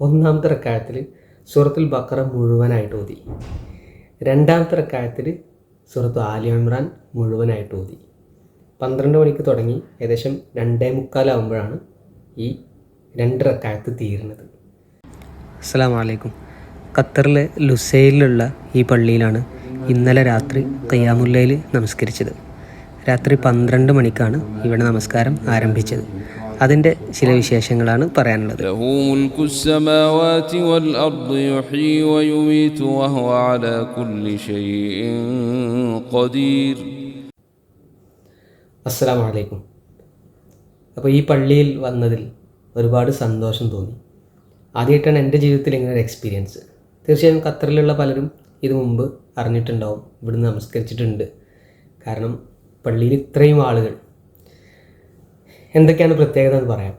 ഒന്നാമത്തെ റക്കായത്തിൽ സൂറത്തുൽ ബക്കറ മുഴുവനായിട്ട് ഓതി. രണ്ടാമത്തെ റക്കായത്തിൽ സൂറത്ത് ആലി ഇമ്രാൻ മുഴുവനായിട്ട് ഓതി. പന്ത്രണ്ട് മണിക്ക് തുടങ്ങി ഏകദേശം രണ്ടേ മുക്കാലാവുമ്പോഴാണ് ഈ രണ്ട് റക്കായത്ത് തീരുന്നത്. അസ്സാം വലൈക്കും ഖത്തറിലെ ലുസൈലിലുള്ള ഈ പള്ളിയിലാണ് ഇന്നലെ രാത്രി കയ്യാമുല്ലയിൽ നമസ്കരിച്ചത്. രാത്രി പന്ത്രണ്ട് മണിക്കാണ് ഇവിടെ നമസ്കാരം ആരംഭിച്ചത്. അതിന്റെ ചില വിശേഷങ്ങളാണ് പറയാനുള്ളത്. അസ്സാം അപ്പോൾ ഈ പള്ളിയിൽ വന്നതിൽ ഒരുപാട് സന്തോഷം തോന്നി. ആദ്യമായിട്ടാണ് എന്റെ ജീവിതത്തിൽ ഇങ്ങനെ ഒരു എക്സ്പീരിയൻസ് തീർച്ചയായും ഖത്തറിലുള്ള പലരും ഇത് മുമ്പ് അറിഞ്ഞിട്ടുണ്ടാവും ഇവിടുന്ന് നമസ്കരിച്ചിട്ടുണ്ട്. കാരണം പള്ളിയിൽ ഇത്രയും ആളുകൾ. എന്തൊക്കെയാണ് പ്രത്യേകത എന്ന് പറയാം.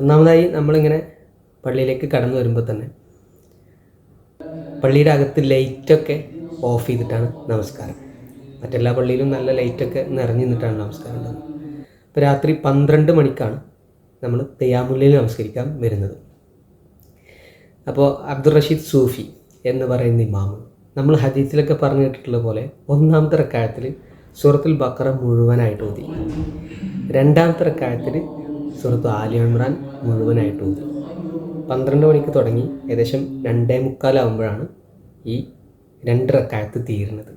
ഒന്നാമതായി നമ്മളിങ്ങനെ പള്ളിയിലേക്ക് കടന്നു വരുമ്പോൾ തന്നെ പള്ളിയുടെ അകത്ത് ലൈറ്റൊക്കെ ഓഫ് ചെയ്തിട്ടാണ് നമസ്കാരം. മറ്റെല്ലാ പള്ളിയിലും നല്ല ലൈറ്റൊക്കെ നിറഞ്ഞു നിന്നിട്ടാണ് നമസ്കാരം ഉണ്ടാകുന്നത് ഇപ്പോൾ രാത്രി പന്ത്രണ്ട് മണിക്കാണ് നമ്മൾ തെയ്യാമുല്ലയിൽ നമസ്കരിക്കാൻ വരുന്നത്. അപ്പോൾ അബ്ദുൾ റഷീദ് സൂഫി എന്ന് പറയുന്ന ഇമാമ് നമ്മൾ ഹദീസിലൊക്കെ പറഞ്ഞു കേട്ടിട്ടുള്ള പോലെ ഒന്നാമത്തെ റക്കായത്തിൽ സൂറത്തുൽ ബക്കറ മുഴുവനായിട്ട് ഊതി രണ്ടാമത്തെ റക്കായത്തിൽ സൂറത്ത് ആലി ഇമ്രാൻ മുഴുവനായിട്ട് ഊതി പന്ത്രണ്ട് മണിക്ക് തുടങ്ങി ഏകദേശം രണ്ടേ മുക്കാലാവുമ്പോഴാണ് ഈ രണ്ട് റക്കായത്ത് തീരുന്നത്.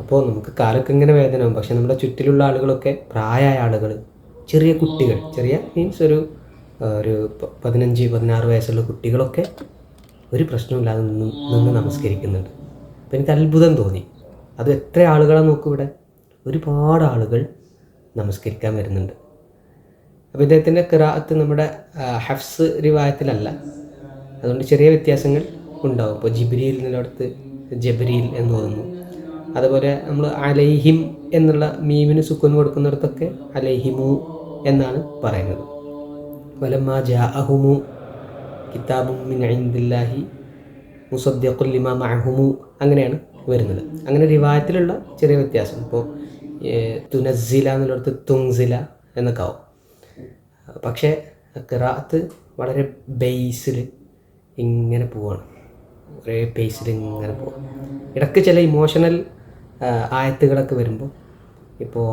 അപ്പോൾ നമുക്ക് കാലൊക്കെ ഇങ്ങനെ വേദനയാവും പക്ഷേ നമ്മുടെ ചുറ്റിലുള്ള ആളുകളൊക്കെ പ്രായമായ ആളുകൾ ചെറിയ കുട്ടികൾ ചെറിയ മീൻസ് ഒരു ഒരു പതിനഞ്ച് പതിനാറ് വയസ്സുള്ള കുട്ടികളൊക്കെ ഒരു പ്രശ്നമില്ലാതെ നിന്ന് നമസ്കരിക്കുന്നുണ്ട്. അപ്പോൾ എനിക്ക് അത്ഭുതം തോന്നി. അത് എത്ര ആളുകളാണ് നോക്കൂ ഇവിടെ? ഒരുപാട് ആളുകൾ നമസ്കരിക്കാൻ വരുന്നുണ്ട്. അപ്പോൾ ഇദ്ദേഹത്തിന്റെ കിറാത്ത് നമ്മുടെ ഹഫ്സ് റിവായത്തിലല്ല. അതുകൊണ്ട് ചെറിയ വ്യത്യാസങ്ങൾ ഉണ്ടാവും. ഇപ്പോൾ ജിബ്രീൽ എന്നിടത്ത് ജബരീൽ എന്ന് തോന്നുന്നു. അതുപോലെ നമ്മൾ അലൈഹിം എന്നുള്ള മീമിന് സുക്കൂൻ കൊടുക്കുന്നിടത്തൊക്കെ അലൈഹിമു എന്നാണ് പറയുന്നത്. വലമ്മ ജാഅഹുമു കിതാബും മിൻ അഹിന്ദില്ലാഹി മുസദ്ദിഖുൽ ലിമാ മഅഹുമു അങ്ങനെയാണ് വരുന്നത്. അങ്ങനെ റിവായത്തിലുള്ള ചെറിയ വ്യത്യാസം. ഇപ്പോൾ തുനസില എന്നുള്ളിടത്ത് തുങ്സില എന്നൊക്കെ ആവും. പക്ഷേ കിറാത്ത് വളരെ ബേസിൽ ഇങ്ങനെ പോവാണ്. ഒരേ ബേസിൽ ഇങ്ങനെ പോവാം. ഇടയ്ക്ക് ചില ഇമോഷണൽ ആയത്തുകളൊക്കെ വരുമ്പോൾ ഇപ്പോൾ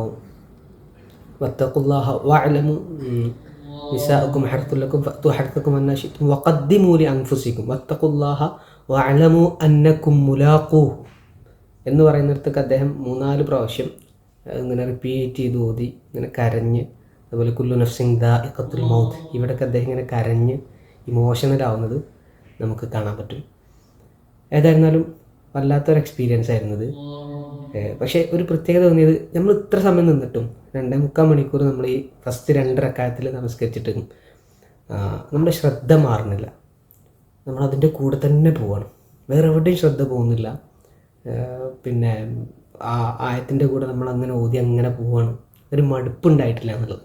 വത്തക്കുല്ലാഹ വഅലമു നിസാഅക്കും ഹർത്തുലക്കും ഫഅതു ഹർത്തക്കും അന്നാശിത്തും വഖദ്ദിമൂലി അൻഫുസിക്കും. വത്തക്കുല്ലാഹ വഅലമു അന്നക്കും മുലാഖൂ എന്ന് പറയുന്നിടത്തൊക്കെ അദ്ദേഹം മൂന്നാൽ പ്രാവശ്യം ഇങ്ങനെ റിപ്പീറ്റ് ചെയ്ത് ഓതി ഇങ്ങനെ കരഞ്ഞ് അതുപോലെ കുല്ലു നഫ്സിംഗ് ദ ഇക്കത്തുൽ മൗത്ത് ഇവിടെയൊക്കെ അദ്ദേഹം ഇങ്ങനെ കരഞ്ഞ് ഇമോഷണലാവുന്നത് നമുക്ക് കാണാൻ പറ്റും. ഏതായിരുന്നാലും വല്ലാത്തൊരു എക്സ്പീരിയൻസ് ആയിരുന്നത്. പക്ഷേ ഒരു പ്രത്യേകത തോന്നിയത് നമ്മൾ ഇത്ര സമയം നിന്നിട്ടും രണ്ടേ മുക്കാൽ മണിക്കൂർ നമ്മൾ ഈ ഫസ്റ്റ് രണ്ട് റക്കായത്തിൽ നമസ്കരിച്ചിട്ടും നമ്മുടെ ശ്രദ്ധ മാറുന്നില്ല. നമ്മൾ അതിന്റെ കൂടെ തന്നെ പോവണം. വേറെ എവിടെയും ശ്രദ്ധ പോകുന്നില്ല. പിന്നെ ആ ആയത്തിന്റെ കൂടെ നമ്മൾ അങ്ങനെ ഓതി അങ്ങനെ പോവാണ്. ഒരു മടുപ്പുണ്ടായിട്ടില്ല എന്നുള്ളത്.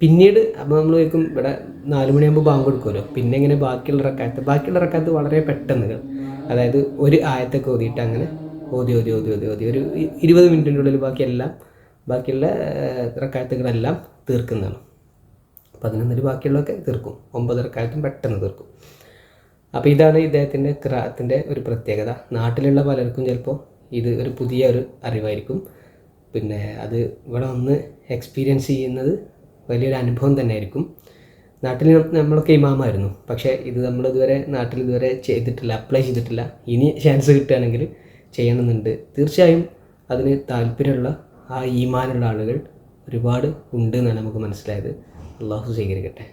പിന്നീട് അപ്പോൾ നമ്മൾ ചോദിക്കും ഇവിടെ നാല് മണിയാകുമ്പോൾ ബാങ്ക് കൊടുക്കുമല്ലോ. പിന്നെ ഇങ്ങനെ ബാക്കിയുള്ള റക്കാത്ത് ബാക്കിയുള്ള റക്കാത്ത് വളരെ പെട്ടെന്ന്. അതായത് ഒരു ആയത്തൊക്കെ ഓതിയിട്ട് അങ്ങനെ ഓതി ഓതി ഓതി ഓതി ഓതി ഒരു ഇരുപത് മിനിറ്റിന്റെ ഉള്ളിൽ ബാക്കിയെല്ലാം ബാക്കിയുള്ള റക്കാത്തുകളെല്ലാം തീർക്കുന്നതാണ്. പതിനൊന്നിൽ ബാക്കിയുള്ളതൊക്കെ തീർക്കും. ഒമ്പത് റക്കാലത്തും പെട്ടെന്ന് തീർക്കും. അപ്പോൾ ഇതാണ് ഇദ്ദേഹത്തിന്റെ ക്രാത്തിന്റെ ഒരു പ്രത്യേകത. നാട്ടിലുള്ള പലർക്കും ചിലപ്പോൾ ഇത് ഒരു പുതിയ ഒരു അറിവായിരിക്കും. പിന്നെ അത് ഇവിടെ ഒന്ന് എക്സ്പീരിയൻസ് ചെയ്യുന്നത് വലിയൊരു അനുഭവം തന്നെ ആയിരിക്കും നാട്ടിൽ നമ്മളൊക്കെ ഇമാമായിരുന്നു. പക്ഷേ ഇത് നമ്മൾ ഇതുവരെ നാട്ടിൽ ഇതുവരെ ചെയ്തിട്ടില്ല അപ്ലൈ ചെയ്തിട്ടില്ല. ഇനി ചാൻസ് കിട്ടുകയാണെങ്കിൽ ചെയ്യണമെന്നുണ്ട്. തീർച്ചയായും അതിന് താല്പര്യമുള്ള ആ ഈമാനുള്ള ആളുകൾ ഒരുപാട് ഉണ്ട് എന്നാണ് നമുക്ക് മനസ്സിലായത്. അള്ളാഹു സ്വീകരിക്കട്ടെ.